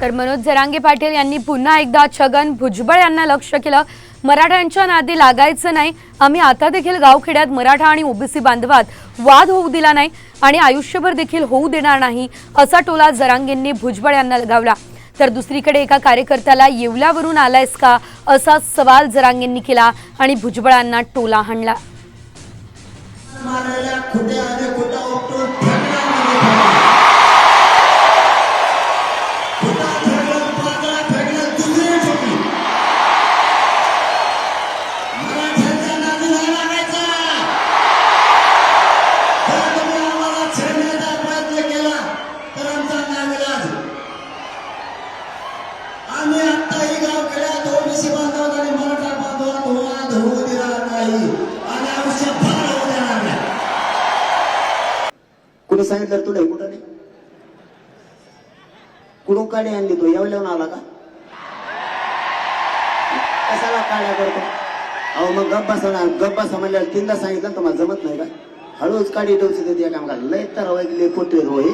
तर मनोज जरांगे पाटील यांनी पुन्हा एकदा छगन भुजबळ यांना लक्ष केलं. मराठ्यांच्या नादी लागायचं नाही. आम्ही आता देखील गावखेड्यात मराठा आणि ओबीसी बांधवात वाद होऊ दिला नाही आणि आयुष्यभर देखील होऊ देणार नाही असा टोला जरांगेंनी भुजबळ यांना लगावला. तर दुसरीकडे एका कार्यकर्त्याला येवल्यावरून आलायस का असा सवाल जरांगेंनी केला आणि भुजबळांना टोला हाणला. कुणी सांगितलं तुला कुठं नाही? कुठून काढी आणली तू? येवल्याहून आला का? कशाला काड्या करतो? अहो मग गप्पा सणा गप्पा समजल्यावर तीनदा सांगितलं ना तुम्हाला जमत नाही का? हळूच काडी टोचते त्या एका लय तर लय पोटे होई